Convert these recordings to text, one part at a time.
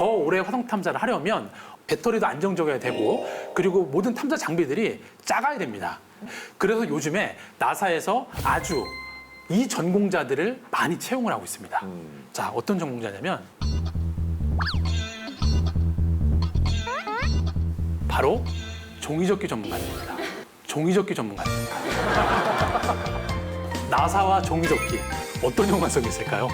더 오래 화성 탐사를 하려면 배터리도 안정적이어야 되고 그리고 모든 탐사 장비들이 작아야 됩니다. 그래서 요즘에 나사에서 아주 이 전공자들을 많이 채용을 하고 있습니다. 자, 어떤 전공자냐면 바로 종이접기 전문가입니다. 종이접기 전문가입니다. 나사와 종이접기 어떤 연관성이 있을까요?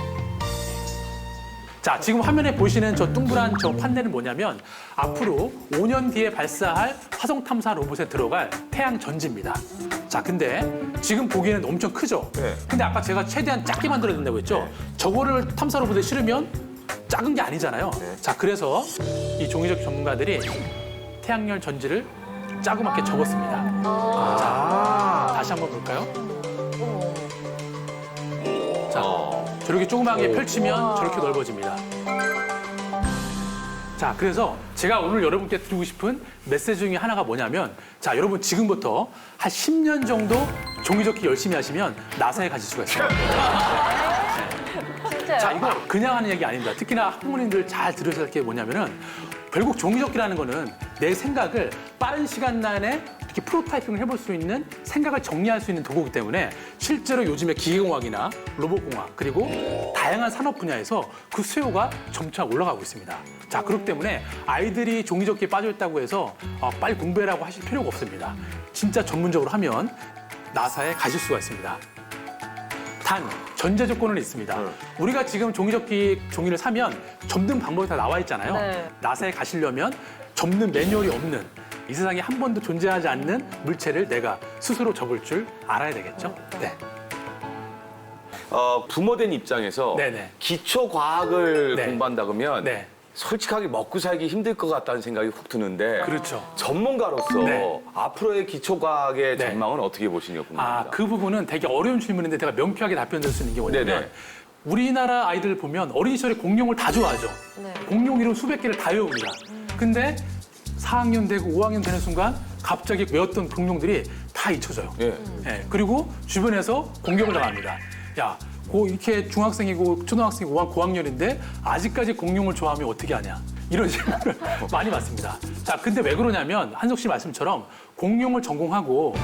자, 지금 화면에 보시는 저 둥그란 저 판넬은 뭐냐면 앞으로 5년 뒤에 발사할 화성 탐사 로봇에 들어갈 태양 전지입니다. 자, 근데 지금 보기에는 엄청 크죠? 네. 근데 아까 제가 최대한 작게 만들어야 된다고 했죠? 저거를 탐사 로봇에 실으면 작은 게 아니잖아요. 네. 자, 그래서 이 종이접기 전문가들이 태양열 전지를 자그맣게 접었습니다. 자, 다시 한번 볼까요? 자, 저렇게 조그맣게 펼치면 저렇게 넓어집니다. 자, 그래서 제가 오늘 여러분께 드리고 싶은 메시지 중에 하나가 뭐냐면, 자, 여러분 지금부터 한 10년 정도 종이접기 열심히 하시면 나사에 가실 수가 있어요. 진짜요? 자, 이거 그냥 하는 얘기 아닙니다. 특히나 학부모님들 잘 들으셔야 할 게 뭐냐면은 결국 종이접기라는 거는 내 생각을 빠른 시간 내에 이렇게 프로타이핑을 해볼 수 있는 생각을 정리할 수 있는 도구이기 때문에 실제로 요즘에 기계공학이나 로봇공학 그리고 다양한 산업 분야에서 그 수요가 점차 올라가고 있습니다. 자, 그렇기 때문에 아이들이 종이접기에 빠져있다고 해서 어, 빨리 공부해라고 하실 필요가 없습니다. 진짜 전문적으로 하면 나사에 가실 수가 있습니다. 단 전제 조건은 있습니다. 우리가 지금 종이접기 종이를 사면 접는 방법이 다 나와 있잖아요. 네. 나사에 가시려면 접는 매뉴얼이 없는 이 세상에 한 번도 존재하지 않는 물체를 내가 스스로 접을 줄 알아야 되겠죠. 네. 어, 부모된 입장에서 네네. 기초 과학을 네. 공부한다 그러면 네. 솔직하게 먹고 살기 힘들 것 같다는 생각이 훅 드는데 그렇죠. 전문가로서 네. 앞으로의 기초 과학의 네. 전망은 어떻게 보시는가 궁금합니다. 아, 그 부분은 되게 어려운 질문인데 제가 명쾌하게 답변드릴 수 있는 게 뭐냐면 네네. 우리나라 아이들 보면 어린 시절에 공룡을 다 좋아하죠. 네. 공룡 이름 수백 개를 다 외웁니다. 근데 4학년 되고 5학년 되는 순간 갑자기 외웠던 공룡들이 다 잊혀져요. 예. 예, 그리고 주변에서 공격을 당합니다. 야, 고 이렇게 중학생이고 초등학생이고 고학- 고학년인데 아직까지 공룡을 좋아하면 어떻게 하냐. 이런 질문을 많이 받습니다. 자, 근데 왜 그러냐면 한석 씨 말씀처럼 공룡을 전공하고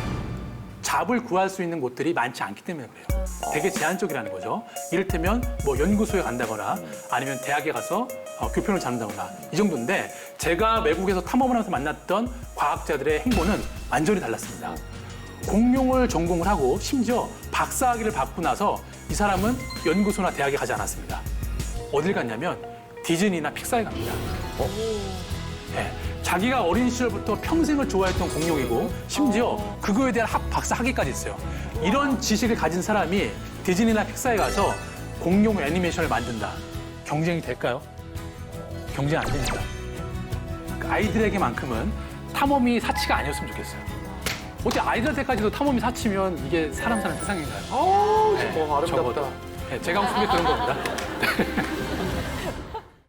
잡을 구할 수 있는 곳들이 많지 않기 때문에 그래요. 되게 제한적이라는 거죠. 이를테면 뭐 연구소에 간다거나 아니면 대학에 가서 어, 교편을 잡는다거나 이 정도인데 제가 외국에서 탐험을 하면서 만났던 과학자들의 행보는 완전히 달랐습니다. 공룡을 전공을 하고 심지어 박사학위를 받고 나서 이 사람은 연구소나 대학에 가지 않았습니다. 어딜 갔냐면 디즈니나 픽사에 갑니다. 네, 자기가 어린 시절부터 평생을 좋아했던 공룡이고 심지어 그거에 대한 학, 박사 학위까지 있어요. 이런 지식을 가진 사람이 디즈니나 픽사에 가서 공룡 애니메이션을 만든다. 경쟁이 될까요? 경쟁 안 됩니다. 아이들에게만큼은 탐험이 사치가 아니었으면 좋겠어요. 어떻게 아이들한테까지도 탐험이 사치면 이게 사람 사는 세상인가요? 어우, 네, 뭐 아름답다. 적어도. 네, 제가 싶은 게 그런 겁니다.